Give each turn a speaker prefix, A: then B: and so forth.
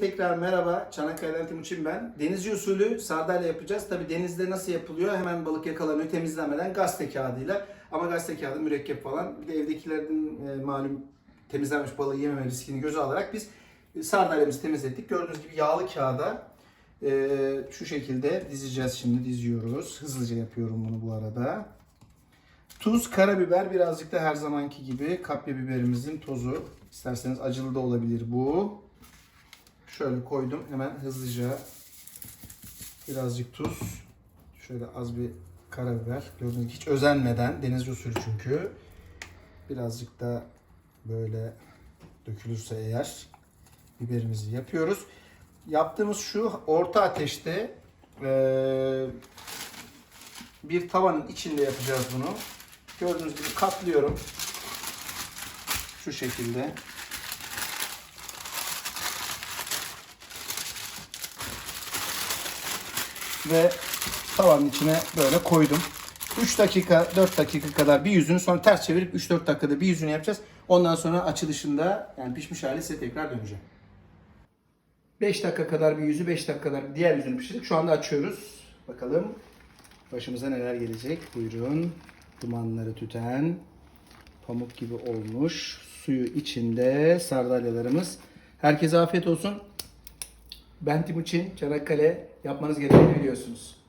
A: tekrar merhaba. Çanakkale'den Timuçin ben. Denizci usulü sardalya yapacağız. Tabi denizde nasıl yapılıyor? Hemen balık yakalanıyor temizlenmeden gazete kağıdıyla. Ama gazete kağıdı mürekkep falan. Bir de evdekilerin e, malum temizlenmiş balığı yememe riskini göze alarak biz e, sardalyamızı temizlettik. Gördüğünüz gibi yağlı kağıda e, şu şekilde dizeceğiz şimdi. Diziyoruz. Hızlıca yapıyorum bunu bu arada. Tuz, karabiber birazcık da her zamanki gibi kapya biberimizin tozu. İsterseniz acılı da olabilir bu. Şöyle koydum hemen hızlıca birazcık tuz. Şöyle az bir karabiber. Gördüğünüz gibi hiç özenmeden deniz usulü çünkü. Birazcık da böyle dökülürse eğer biberimizi yapıyoruz. Yaptığımız şu orta ateşte eee, bir tavanın içinde yapacağız bunu. Gördüğünüz gibi katlıyorum. Şu şekilde. Ve tavanın içine böyle koydum. 3 dakika, 4 dakika kadar bir yüzünü sonra ters çevirip 3-4 dakikada bir yüzünü yapacağız. Ondan sonra açılışında yani pişmiş hali size tekrar döneceğim. 5 dakika kadar bir yüzü, 5 dakika kadar diğer yüzünü pişirdik. Şu anda açıyoruz. Bakalım başımıza neler gelecek. Buyurun. Dumanları tüten, pamuk gibi olmuş. Suyu içinde sardalyalarımız. Herkese afiyet olsun. Ben Timuçin, Çanakkale. Yapmanız gerekeni biliyorsunuz.